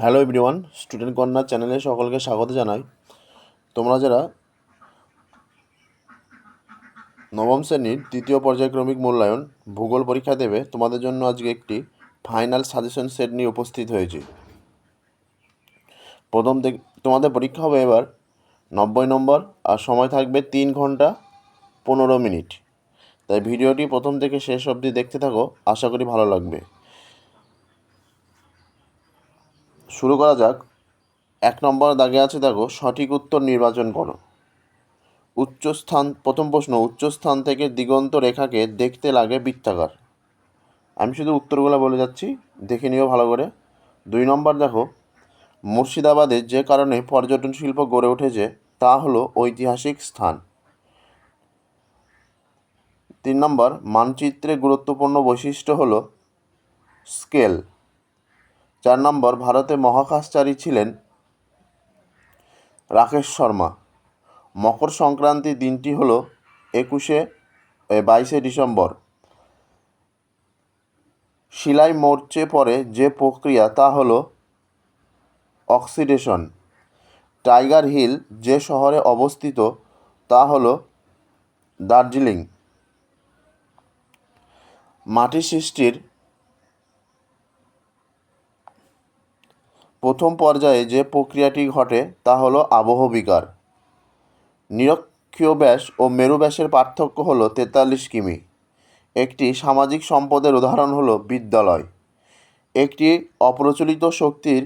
Hello everyone student corner চ্যানেলে সকলকে স্বাগত জানাই। তোমরা যারা নবম শ্রেণির তৃতীয় পর্যায়ক্রমিক মূল্যায়ন, ভূগোল পরীক্ষা দেবে, তোমাদের জন্য আজকে একটি ফাইনাল সাজেশন সেট নিয়ে উপস্থিত হয়েছি। প্রথম থেকে তোমাদের পরীক্ষা হবে এবার নব্বই নম্বর, আর সময় থাকবে তিন ঘণ্টা পনেরো মিনিট। তাই ভিডিওটি প্রথম থেকে শেষ অবধি দেখতে থাকো, আশা করি ভালো লাগবে। শুরু করা যাক। এক নম্বর দাগে আছে, দেখো, সঠিক উত্তর নির্বাচন করো। উচ্চস্থান, প্রথম প্রশ্ন, উচ্চস্থান থেকে দিগন্ত রেখাকে দেখতে লাগে বৃত্তাকার। আমি শুধু উত্তরগুলো বলে যাচ্ছি, দেখে নিও ভালো করে। দুই নম্বর দেখো, মুর্শিদাবাদে যে কারণে পর্যটন শিল্প গড়ে উঠেছে, তা হলো ঐতিহাসিক স্থান। তিন নম্বর, মানচিত্রে গুরুত্বপূর্ণ বৈশিষ্ট্য হলো স্কেল। চার নম্বর, ভারতে মহাকাশচারী ছিলেন রাকেশ শর্মা। মকর সংক্রান্তি দিনটি হল একুশে বাইশে ডিসেম্বর। শিলাই মরচে পরে যে প্রক্রিয়া তা হল অক্সিডেশন। টাইগার হিল যে শহরে অবস্থিত তা হল দার্জিলিং। মাটি সৃষ্টির প্রথম পর্যায়ে যে প্রক্রিয়াটি ঘটে তা হলো আবহবিকার নিরক্ষীয় ব্যাস ও মেরু ব্যাসের পার্থক্য হলো তেতাল্লিশ কিমি। একটি সামাজিক সম্পদের উদাহরণ হলো বিদ্যালয়। একটি অপ্রচলিত শক্তির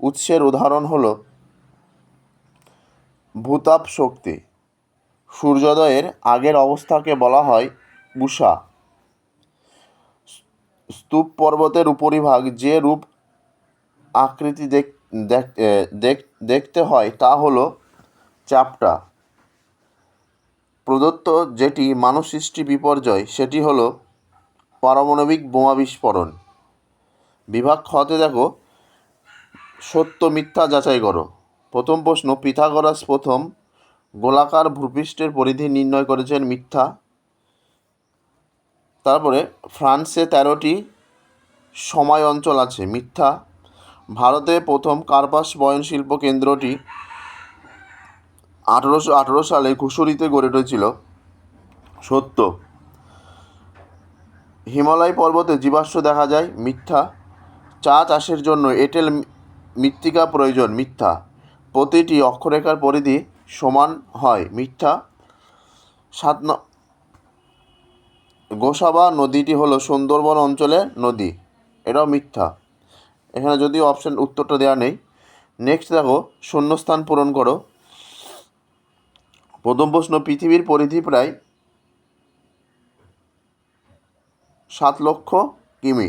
উৎসের উদাহরণ হলো ভূতাপ শক্তি। সূর্যোদয়ের আগের অবস্থাকে বলা হয় উষা। স্তূপ পর্বতের উপরিভাগ যে রূপ আকৃতি দেখ দেখতে হয় তা হলো চাপটা। প্রদত্ত যেটি মানব সৃষ্টি বিপর্যয়, সেটি হলো পারমাণবিক বোমা বিস্ফোরণ। বিভাগ খতে দেখো, সত্য মিথ্যা যাচাই করো। প্রথম প্রশ্ন, পিথাগোরাস প্রথম গোলাকার ভূপৃষ্ঠের পরিধি নির্ণয় করেছেন মিথ্যা। তারপরে ফ্রান্সে তেরোটি সময় অঞ্চল আছে, মিথ্যা। ভারতে প্রথম কার্পাস বয়নশিল্প কেন্দ্রটি আঠেরোশো আঠেরো সালে কুশুরিতে গড়ে উঠেছিল। সত্য। হিমালয় পর্বতে জীবাশ্ম দেখা যায়, মিথ্যা। চা চাষের জন্য এঁটেল মৃত্তিকা প্রয়োজন, মিথ্যা। প্রতিটি অক্ষরেখার পরিধি সমান হয়, মিথ্যা। সাত গোসাবা নদীটি হলো সুন্দরবন অঞ্চলের নদী, এটাও মিথ্যা। এখানে যদিও অপশান উত্তরটা দেওয়া নেই। নেক্সট দেখো, শূন্যস্থান পূরণ করো। প্রথম প্রশ্ন, পৃথিবীর পরিধি প্রায় সাত লক্ষ কিমি।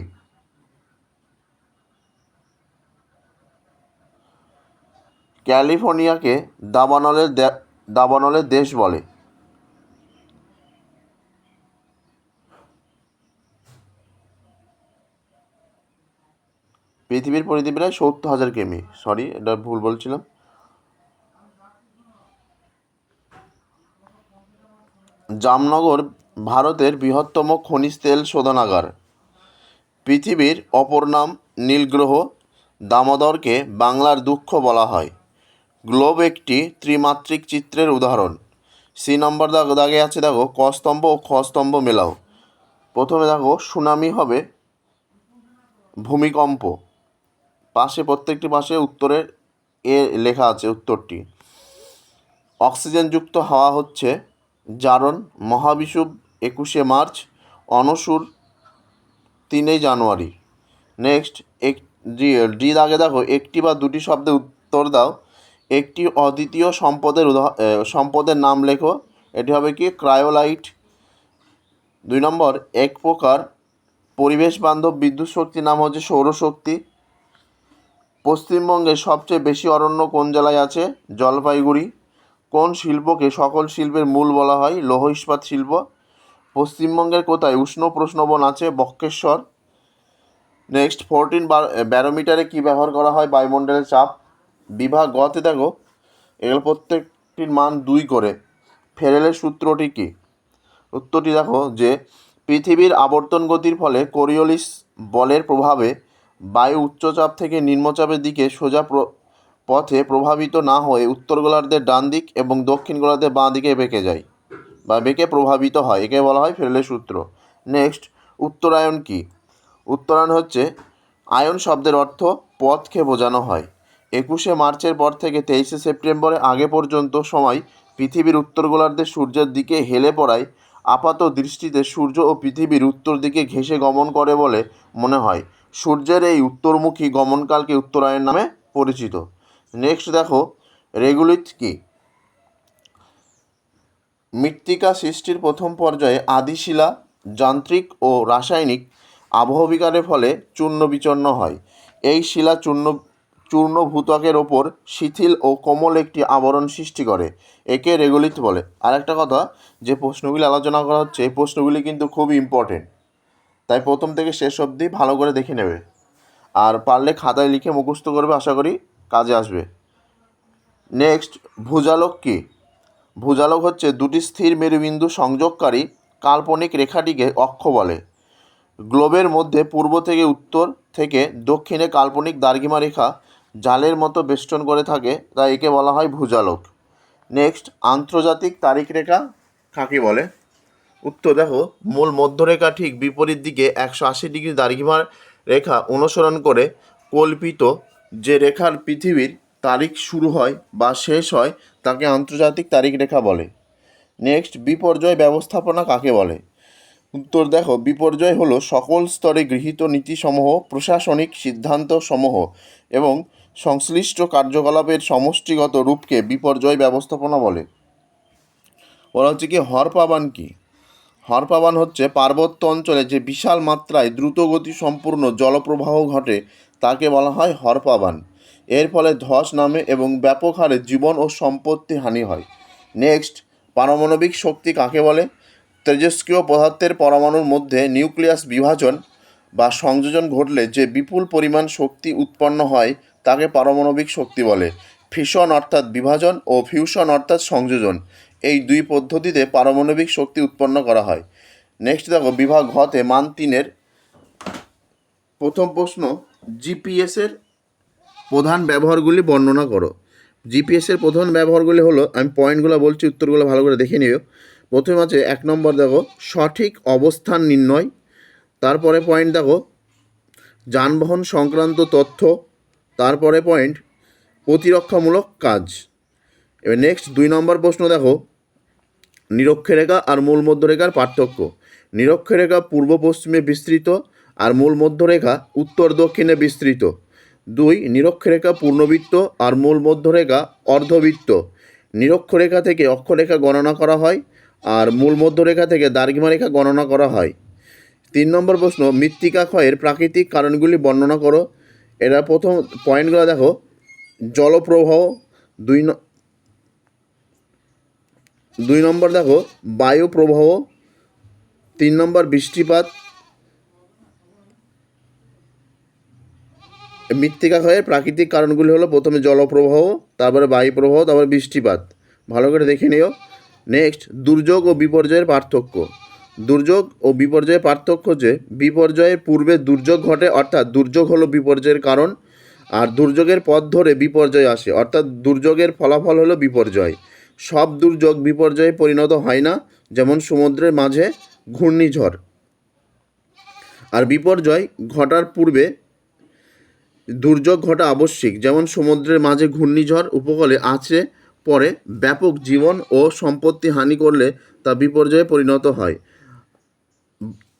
ক্যালিফোর্নিয়াকে দাবানলের দাবানলের দেশ বলে। পৃথিবীর পরিধি প্রায় সত্তর হাজার কেমি। সরি এটা ভুল বলছিলাম। জামনগর ভারতের বৃহত্তম খনিজ তেল শোধনাগার। পৃথিবীর অপর নাম নীলগ্রহ, দামোদরকে বাংলার দুঃখ বলা হয়। গ্লোব একটি ত্রিমাত্রিক চিত্রের উদাহরণ। সি নম্বর দাগ দাগে আছে দেখো ক স্তম্ভ ও খ স্তম্ভ মেলাও। প্রথমে দেখো, সুনামি হবে ভূমিকম্প। পাশে, প্রত্যেকটি পাশে উত্তরের এ লেখা আছে, উত্তরটি। অক্সিজেনযুক্ত হাওয়া হচ্ছে জারণ, মহাবিষুব একুশে মার্চ, অনসুর তিনই জানুয়ারি। নেক্সট, এক ডি দাগে দেখো, একটি বা দুটি শব্দে উত্তর দাও। একটি অদ্বিতীয় সম্পদের সম্পদের নাম লেখো। এটি হবে কি? ক্রায়োলাইট। দুই নম্বর, এক প্রকার পরিবেশ বান্ধব বিদ্যুৎ শক্তির নাম হচ্ছে সৌরশক্তি। পশ্চিমবঙ্গে সবচেয়ে বেশি অরণ্য কোন জেলায় আছে? জলপাইগুড়ি। কোন শিল্পকে সকল শিল্পের মূল বলা হয়? লৌহ ইস্পাত শিল্প। পশ্চিমবঙ্গের কোথায় উষ্ণ প্রশ্নবন আছে? বক্রেশ্বর নেক্সট ফোরটিন ব্যারোমিটারে কী ব্যবহার করা হয়? বায়ুমণ্ডলের চাপ। বিভাগ গতে দেখো। এগুলো প্রত্যেকটির মান দুই করে। ফেরেলের সূত্রটি কী? উত্তরটি দেখো যে, পৃথিবীর আবর্তন গতির ফলে কোরিওলিস বলের প্রভাবে বায়ু উচ্চচাপ থেকে নিম্নচাপের দিকে সোজা পথে প্রভাবিত না হয়ে উত্তর গোলার্ধের ডান দিক এবং দক্ষিণ গোলার্ধের বাঁ দিকে বেঁকে যায় বা বেঁকে প্রভাবিত হয়। একে বলা হয় ফেরেলের সূত্র। নেক্সট, উত্তরায়ণ কি? উত্তরায়ণ হচ্ছে আয়ন শব্দের অর্থ পথকে বোঝানো হয়। একুশে মার্চের পর থেকে তেইশে সেপ্টেম্বরের আগে পর্যন্ত সময় পৃথিবীর উত্তর গোলার্ধে সূর্যের দিকে হেলে পড়ায় আপাত দৃষ্টিতে সূর্য ও পৃথিবীর উত্তর দিকে ঘেঁষে গমন করে বলে মনে হয়। সূর্যের এই উত্তরমুখী গমনকালকে উত্তরায়ণ নামে পরিচিত। নেক্সট দেখো রেগুলিত কি? মৃত্তিকা সৃষ্টির প্রথম পর্যায়ে আদিশিলা যান্ত্রিক ও রাসায়নিক আবহবিকারের ফলে চূর্ণ বিচূর্ণ হয়। এই শিলা চূর্ণ চূর্ণ ভূত্বকের ওপর শিথিল ও কোমল একটি আবরণ সৃষ্টি করে, একে রেগুলিত বলে। আর একটা কথা, যে প্রশ্নগুলি আলোচনা করা হচ্ছে, এই প্রশ্নগুলি কিন্তু খুব ইম্পর্টেন্ট তাই প্রথম থেকে শেষ অবধি ভালো করে দেখে নেবে। আর পারলে খাতায় লিখে মুখস্থ করবে আশা করি কাজে আসবে। নেক্সট ভুজালক কী? ভুজালক হচ্ছে দুটি স্থির মেরুবিন্দু সংযোগকারী কাল্পনিক রেখাটিকে অক্ষ বলে। গ্লোবের মধ্যে পূর্ব থেকে উত্তর থেকে দক্ষিণে কাল্পনিক দার্ঘিমা রেখা জালের মতো বেষ্টন করে থাকে, তাই একে বলা হয় ভূজালক। নেক্সট আন্তর্জাতিক তারিখ রেখা কাকে বলে? উত্তর, দেখো, মূল মধ্যরেখা ঠিক বিপরীত দিকে একশো আশি ডিগ্রি দার্ঘিমার রেখা অনুসরণ করে কল্পিত যে রেখার পৃথিবীর তারিখ শুরু হয় বা শেষ হয় তাকে আন্তর্জাতিক তারিখ রেখা বলে। নেক্সট বিপর্যয় ব্যবস্থাপনা কাকে বলে? উত্তর, দেখো, বিপর্যয় হলো সকল স্তরে গৃহীত নীতিসমূহ, প্রশাসনিক সিদ্ধান্তসমূহ এবং সংশ্লিষ্ট কার্যকলাপের সমষ্টিগত রূপকে বিপর্যয় ব্যবস্থাপনা বলে। বলা হচ্ছে কি, হরপাবান কি? হরপাবান হচ্ছে পার্বত্য অঞ্চলে যে বিশাল মাত্রায় দ্রুতগতি সম্পূর্ণ জলপ্রবাহ ঘটে, তাকে বলা হয় হরপাবান এর ফলে ধস নামে এবং ব্যাপক হারে জীবন ও সম্পত্তি হানি হয়। নেক্সট, পারমাণবিক শক্তি কাকে বলে? তেজস্ক্রিয় পদার্থের পরমাণুর মধ্যে নিউক্লিয়াস বিভাজন বা সংযোজন ঘটলে যে বিপুল পরিমাণ শক্তি উৎপন্ন হয়, তাকে পারমাণবিক শক্তি বলে। ফিশন অর্থাৎ বিভাজন ও ফিউশন অর্থাৎ সংযোজন। এই দুই পদ্ধতিতে পারমাণবিক শক্তি উৎপন্ন করা হয়। নেক্সট দেখো, বিভাগ ঘতে মান তিনের প্রথম প্রশ্ন জিপিএসের প্রধান ব্যবহারগুলি বর্ণনা করো। জিপিএসের প্রধান ব্যবহারগুলি হলো, আমি পয়েন্টগুলো বলছি, উত্তরগুলো ভালো করে দেখে নিও। প্রথমে আছে এক নম্বর দেখো, সঠিক অবস্থান নির্ণয়। তারপরে পয়েন্ট দেখো, যানবাহন সংক্রান্ত তথ্য। তারপরে পয়েন্ট, প্রতিরক্ষামূলক কাজ। এবার নেক্সট দুই নম্বর প্রশ্ন দেখো। নিরক্ষরেখা আর মূল মধ্যরেখার পার্থক্য। নিরক্ষরেখা পূর্ব পশ্চিমে বিস্তৃত আর মূল মধ্যরেখা উত্তর দক্ষিণে বিস্তৃত। দুই, নিরক্ষরেখা পূর্ণবৃত্ত আর মূল মধ্যরেখা অর্ধবৃত্ত। নিরক্ষরেখা থেকে অক্ষরেখা গণনা করা হয় আর মূল মধ্যরেখা থেকে দার্ঘিমা রেখা গণনা করা হয়। তিন নম্বর প্রশ্ন, মৃত্তিকা ক্ষয়ের প্রাকৃতিক কারণগুলি বর্ণনা করো। এরা প্রথম পয়েন্টগুলো দেখো। জলপ্রবাহ, দুই দুই নম্বর দেখো, বায়ু প্রবাহ, তিন নম্বর বৃষ্টিপাত, মৃত্তিকা ক্ষয়ের প্রাকৃতিক কারণগুলি হলো প্রথমে জলপ্রবাহ, তারপরে বায়ু প্রবাহ, তারপরে বৃষ্টিপাত। ভালো করে দেখে নিও। নেক্সট দুর্যোগ ও বিপর্যয়ের পার্থক্য। দুর্যোগ ও বিপর্যয়ের পার্থক্য যে বিপর্যয়ের পূর্বে দুর্যোগ ঘটে, অর্থাৎ দুর্যোগ হলো বিপর্যয়ের কারণ, আর দুর্যোগের পথ ধরে বিপর্যয় আসে, অর্থাৎ দুর্যোগের ফলাফল হলো বিপর্যয়। সব দুর্যোগ বিপর্যয়ে পরিণত হয় না, যেমন সমুদ্রের মাঝে ঘূর্ণিঝড়। আর বিপর্যয় ঘটার পূর্বে দুর্যোগ ঘটা আবশ্যিক, যেমন সমুদ্রের মাঝে ঘূর্ণিঝড় উপকূলে আছড়ে পরে ব্যাপক জীবন ও সম্পত্তি হানি করলে তা বিপর্যয়ে পরিণত হয়।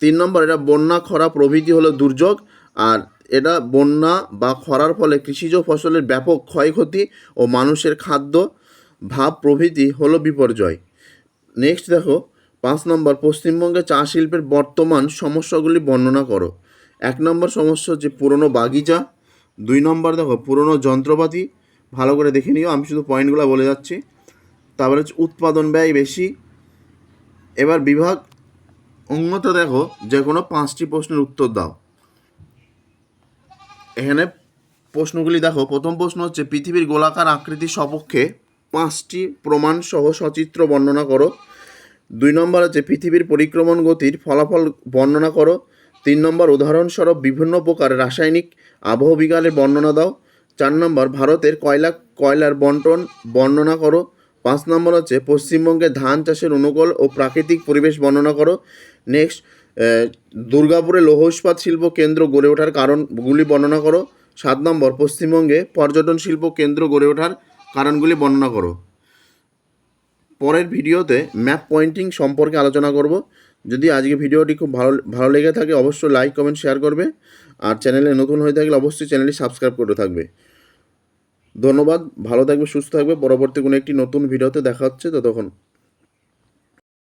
তিন নম্বর, এটা বন্যা, খরা প্রভৃতি হলো দুর্যোগ, আর এটা বন্যা বা খরার ফলে কৃষিজ ফসলের ব্যাপক ক্ষয়ক্ষতি ও মানুষের খাদ্য ভাব প্রভৃতি হলো বিপর্যয়। নেক্সট দেখো, পাঁচ নম্বর, পশ্চিমবঙ্গে চা শিল্পের বর্তমান সমস্যাগুলি বর্ণনা করো। এক নম্বর সমস্যা হচ্ছে পুরনো বাগিচা। দুই নম্বর দেখো, পুরনো যন্ত্রপাতি। ভালো করে দেখে নিও, আমি শুধু পয়েন্টগুলো বলে যাচ্ছি। তারপরে হচ্ছে উৎপাদন ব্যয় বেশি। এবার বিভাগ উন্নত দেখো যে কোনো পাঁচটি প্রশ্নের উত্তর দাও। এখানে প্রশ্নগুলি দেখো, প্রথম প্রশ্ন হচ্ছে, পৃথিবীর গোলাকার আকৃতির সপক্ষে পাঁচটি প্রমাণ সহ সচিত্র বর্ণনা করো। দুই নম্বর হচ্ছে পৃথিবীর পরিক্রমণ গতির ফলাফল বর্ণনা করো। তিন নম্বর, উদাহরণস্বরূপ বিভিন্ন প্রকার রাসায়নিক আবহবিজ্ঞানের বর্ণনা দাও। চার নম্বর, ভারতের কয়লা কয়লার বন্টন বর্ণনা করো। পাঁচ নম্বর হচ্ছে পশ্চিমবঙ্গে ধান চাষের অনুকূল ও প্রাকৃতিক পরিবেশ বর্ণনা করো। নেক্সট দুর্গাপুরে লৌহ ইস্পাত শিল্প কেন্দ্র গড়ে ওঠার কারণগুলি বর্ণনা করো। সাত নম্বর, পশ্চিমবঙ্গে পর্যটন শিল্প কেন্দ্র গড়ে ওঠার কারণগুলি বর্ণনা করো। পরের ভিডিওতে ম্যাপ পয়েন্টিং সম্পর্কে আলোচনা করব। যদি আজকে ভিডিওটি খুব ভালো ভালো লেগে থাকে, অবশ্যই লাইক, কমেন্ট, শেয়ার করবে। আর চ্যানেলে নতুন হয়ে থাকলে অবশ্যই চ্যানেলটি সাবস্ক্রাইব করে থাকবে। ধন্যবাদ, ভালো থাকবে, সুস্থ থাকবে। পরবর্তী কোনো একটি নতুন ভিডিওতে দেখা হচ্ছে, ততক্ষণ।